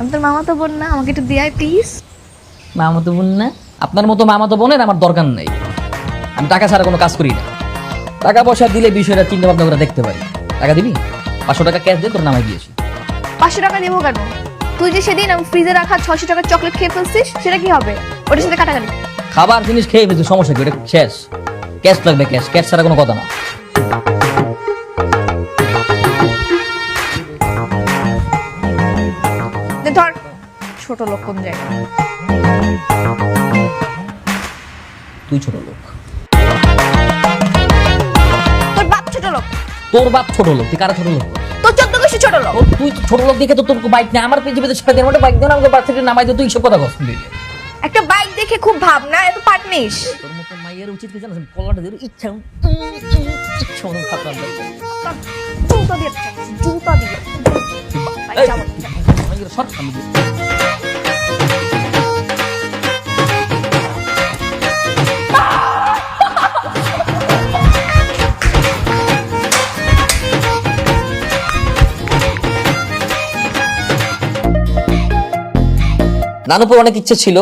আমি তোর মামা তো বোন না আমাকে একটু দিয়াই প্লিজ মামাতো বোন না? আপনার মতো মামাতো বোনের আমার দরকার নেই। আমি টাকা ছাড়া কোনো কাজ করি না। টাকা পয়সা দিলে বিষয়টা চিন্তা ভাবনা করে দেখতে পারি। টাকা দিবি? পাঁচশো টাকা ক্যাশ দিয়ে তোর নামাই দিয়েছি। পাঁচশো টাকা দেবো কেন? তুই যে সেদিন আমি ফ্রিজে রাখা ছশো টাকার চকলেট খেয়ে ফেলছিস সেটা কি হবে? ওটার সাথে কাটাকাটি খাবার জিনিস খেয়ে ফেলছি সমস্যা কি? ওটা শেষ। ক্যাশ লাগবে ক্যাশ ক্যাশ ছাড়া কোনো কথা না। ছোট লোক কোন জায়গায়? তুই ছোট লোক। তোর বাপ ছোট লোক। তোর বাপ ছোট লোক তুই কারা ছোট লোক? তোর চোদ্দ গোষ্ঠী ছোট লোক। ও, তুই তো ছোট লোক দেখে তো তোর বাইক নেই। আমার পৃথিবীতে দিন বাইক দিয়ে আমাকে বাচ্চা থেকে নামাই দিয়ে তুই সব কথা কস। একটা বাইক দেখে খুব ভাবনা এত পাটনিস তোর মতো মাইয়ের উচিত কি জানিস? কলাটা দিয়ে ইচ্ছা ইচ্ছা মতো খাতাম জুতা দিয়ে জুতা দিয়ে এই, মাইয়ের সব সামনে দিয়ে। নানুপুর অনেক ইচ্ছে ছিল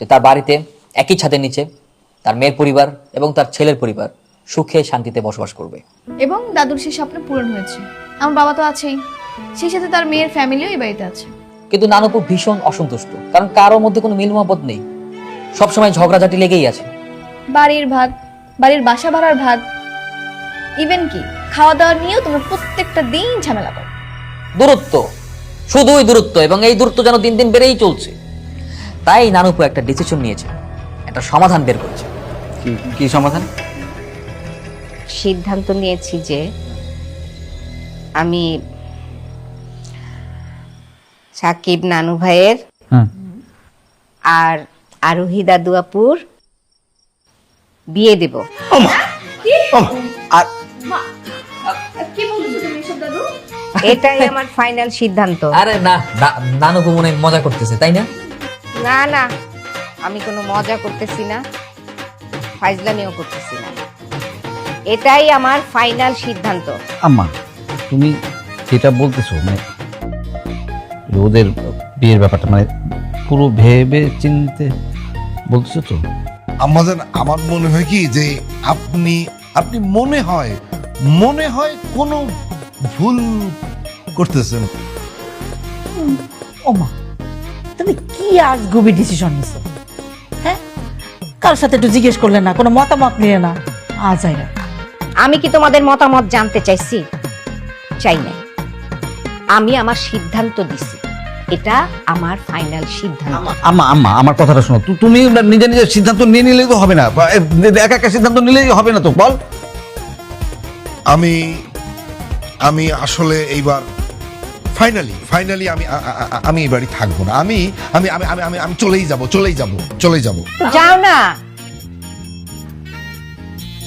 যে তার বাড়িতে একই ছাদের নিচে তার মেয়ের পরিবার এবং তার ছেলের পরিবার সুখে শান্তিতে বসবাস করবে। এবং দাদুর সেই স্বপ্ন পূরণ হয়েছে। আমার বাবা তো আছেই। সেই সাথে তার মেয়ের ফ্যামিলিও এই বাড়িতে আছে। কিন্তু নানুপুর ভীষণ অসন্তুষ্ট কারণ কারোর মধ্যে কোনো মিল মহব্বত নেই। সবসময় ঝগড়াঝাটি লেগেই আছে। বাড়ির ভাত বাড়ির বাসা ভাড়ার ভাত ইভেন কি খাওয়া দাওয়া নিয়েও তোমরা প্রত্যেকটা দিন ঝামেলা করো। দূরত্ব শুধুই দূরত্ব এবং এই দূরত্ব যেন দিন দিন বেড়েই চলছে। তাই নানুপু একটা ডিসিশন নিয়েছে। একটা সমাধান বের করেছে। কি সমাধান? সিদ্ধান্ত নিয়েছি যে আমি সাকিব নানু ভাইয়ের হ্যাঁ। আর আরোহী দাদুয়াপুর বিয়ে দেব। আর কি বলছো তুমি এসব দাদু? এটাই আমার ফাইনাল সিদ্ধান্ত। আরে না না- নানুপু মনে মজা করতেছে তাই না? না না আমি কোনো মজা করতেছি না ফাইজলামিও করতেছি না। এটাই আমার ফাইনাল সিদ্ধান্ত। আম্মা তুমি যেটা বলতেছো মানে ওদের বিয়ের ব্যাপারটা মানে পুরো ভেবে চিনতে বলতেছো তো? আমাদের আমার মনে হয় কি যে আপনি আপনি মনে হয় মনে হয় কোনো ভুল করতেছেন। ওমা তুমি কি আজ গভীর ডিসিশন নিছো? হ্যাঁ? কারোর সাথে একটু জিজ্ঞেস করলে না কোনো মতামত নিলে না আজ আইরা আমি কি তোমাদের মতামত জানতে চাইছি? চাই না আমি আমার সিদ্ধান্ত দিছি। এটা আমার ফাইনাল সিদ্ধান্ত। আম্মা আম্মা আমার কথাটা শোনো। তু- তুমি নিজে নিজের সিদ্ধান্ত নিয়ে নিলেই তো হবে না। বা এ- একা একা সিদ্ধান্ত নিলেই হবে না তো বল। আমি আমি আসলে এইবার ফাইনালি ফাইনালি আমি আমি এই বাড়ি থাকব না। আমি আমি আমি আমি আমি আমি চলেই যাব চলেই যাব চলেই যাব। যাও না।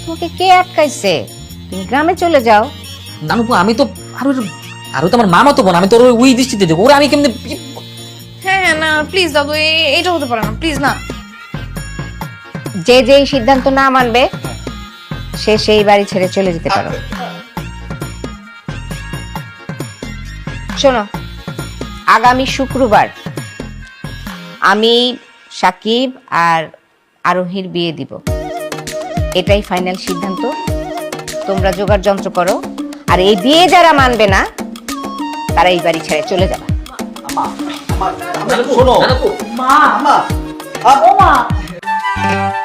তোমাকে কে আটকাইছে? তুমি গ্রামে চলে যাও। নানুপু আমি তো আরও আরও তো আমার মামা তো বোন আমি তোর ওই দৃষ্টিতে দেবো ওরা আমি কেমনি হ্যাঁ হ্যাঁ না প্লিজ দাদু এটা হতে পারে না প্লিজ না। যে যে সিদ্ধান্ত না মানবে সে সেই বাড়ি ছেড়ে চলে যেতে পারো। শোনো আগামী শুক্রবার আমি সাকিব আর আরোহীর বিয়ে দিব। এটাই ফাইনাল সিদ্ধান্ত। তোমরা জোগাড় যন্ত্র করো। আর এই বিয়ে যারা মানবে না তারা এই বাড়ি ছেড়ে চলে যাবে। শোনো। আরোহী শাড়ি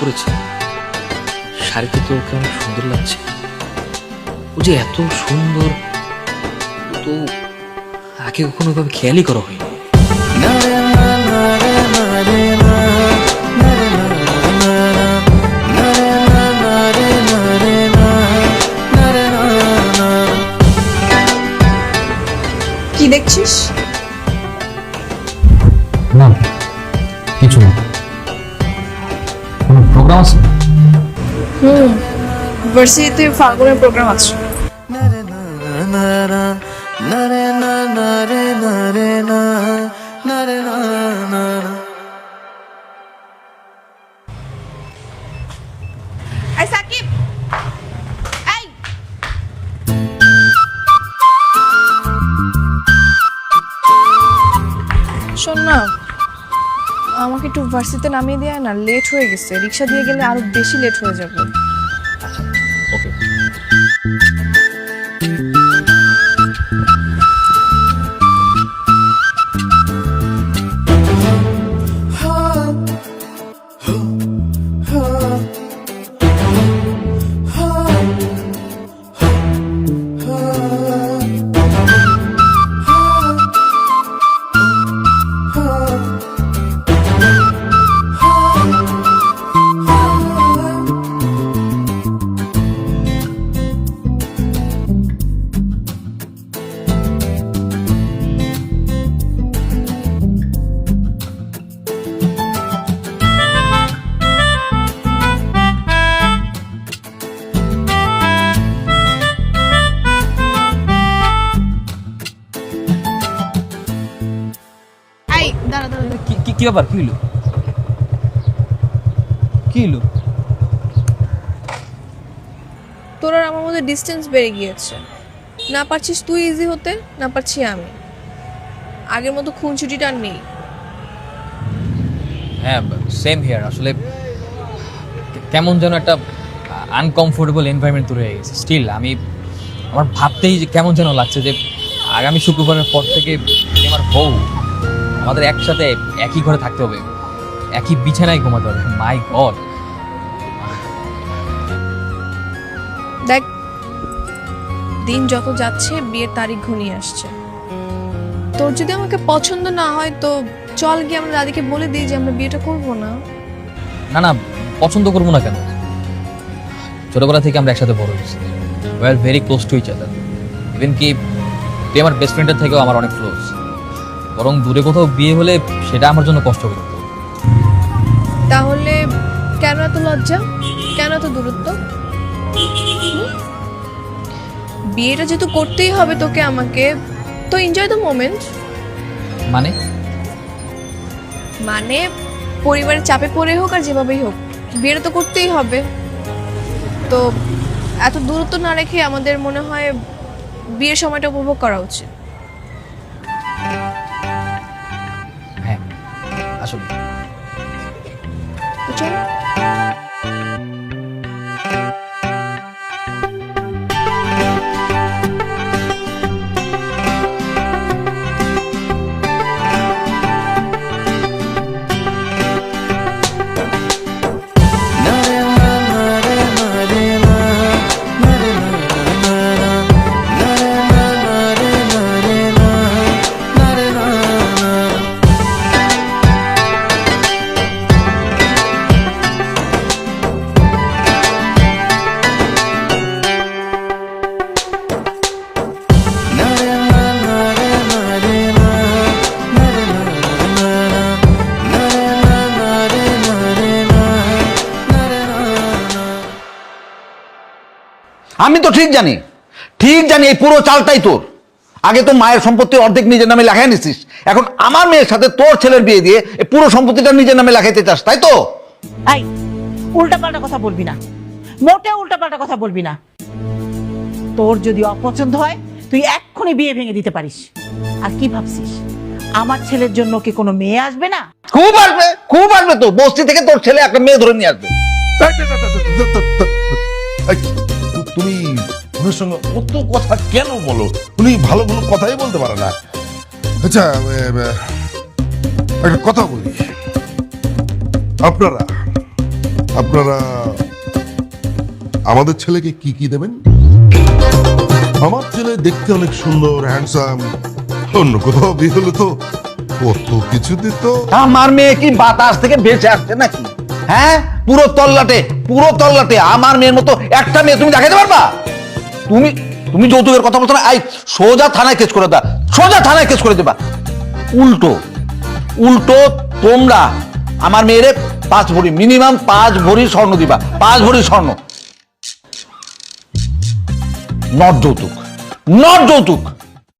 পরেছে শাড়িতে তো ওকে অনেক সুন্দর লাগছে। ও যে এত সুন্দর, তো আগে কখনো ওভাবে খেয়ালই করা হয়নি। আছে হুম ভার্সিটিতে ফাল্গুনের প্রোগ্রাম আছে। সাকিব শোন না। আমাকে একটু ভার্সিতে নামিয়ে দেয় না লেট হয়ে গেছে। রিক্সা দিয়ে গেলে আরও বেশি লেট হয়ে যাবে। কি ব্যাপার? কি হলো? কি হলো? তোর আর আমার মধ্যে ডিস্টেন্স বেড়ে গিয়েছে। না পারছিস তুই ইজি হতে না পারছি আমি। আগের মতো খুনছুটিটা আর নেই। হ্যাঁ সেম হিয়ার আসলে কেমন যেন একটা আনকমফোর্টেবল এনভায়রনমেন্ট তৈরি হয়ে গেছে। স্টিল আমি আমার ভাবতেই যে কেমন যেন লাগছে যে আগামী শুক্রবারের পর থেকে আমার বউ আমাদের একসাথে একই ঘরে থাকতে হবে। একই বিছানায় ঘুমাতে হবে। মাই গড দেখ দিন যত যাচ্ছে বিয়ের তারিখ ঘনিয়ে আসছে। তোর যদি আমাকে পছন্দ না হয় তো চল গিয়ে আমরা দাদিকে বলে দিই যে আমরা বিয়েটা করব না। না না পছন্দ করব না কেন? ছোটবেলা থেকে আমরা একসাথে বড় হয়েছি। আর very close to each other even কি তুই আমার বেস্ট ফ্রেন্ডের থেকেও আমার অনেক ক্লোজ বরং দূরে কোথাও বিয়ে হলে সেটা আমার জন্য কষ্ট হতো তাহলে কেন এত লজ্জা? কেন এত দূরত্ব? বিয়েটা যেহেতু করতেই হবে তোকে আমাকে তো এনজয় দ্য মোমেন্ট মানে? মানে পরিবারের চাপে পড়ে হোক আর যেভাবেই হোক বিয়েটা তো করতেই হবে। তো এত দূরত্ব না রেখে আমাদের মনে হয় বিয়ের সময়টা উপভোগ করা উচিত। আসলে আমি তো ঠিক জানি। ঠিক জানি এই পুরো চালটাই তোর। আগে তো মায়ের সম্পত্তি অর্ধেক নিজের নামে লেখাই নিছিস। এখন আমার মেয়ের সাথে তোর ছেলের বিয়ে দিয়ে এই পুরো সম্পত্তিটা নিজের নামে লেখাইতে চাস তাই তো? এই উল্টাপাল্টা কথা বলবি না। মোটে উল্টাপাল্টা কথা বলবি না। তোর যদি অপছন্দ হয় তুই এক্ষুনি বিয়ে ভেঙে দিতে পারিস। আর কি ভাবছিস? আমার ছেলের জন্য কি কোনো মেয়ে আসবে না? খুব আসবে খুব আসবে তো। বস্তি থেকে তোর ছেলে একটা মেয়ে ধরে নিয়ে আসবে। তুমি ওনার সঙ্গে অত কথা কেন বলো? উনি ভালো ভালো কথাই বলতে পারে না। আচ্ছা একটা কথা বলি। আপনারা আপনারা আমাদের ছেলেকে কি কি দেবেন? আমার ছেলে দেখতে অনেক সুন্দর হ্যান্ডসাম অন্য কোথাও বিয়ে হলে তো কত কিছু দিত। আমার মেয়ে কি বাতাস থেকে বেঁচে আসছে নাকি? হ্যাঁ? পুরো তল্লাটে। পুরো তল্লাটে আমার মেয়ের মতো একটা মেয়ে তুমি দেখাতে পারবা? তুমি তুমি যৌতুকের কথা বলছো না? আই, সোজা থানায় কেস করে দা সোজা থানায় কেস করে দেবা। উল্টো উল্টো তোমরা আমার মেয়েরে পাঁচ ভরি মিনিমাম পাঁচ ভরি স্বর্ণ দিবা। পাঁচ ভরি স্বর্ণ। নট যৌতুক। নট যৌতুক।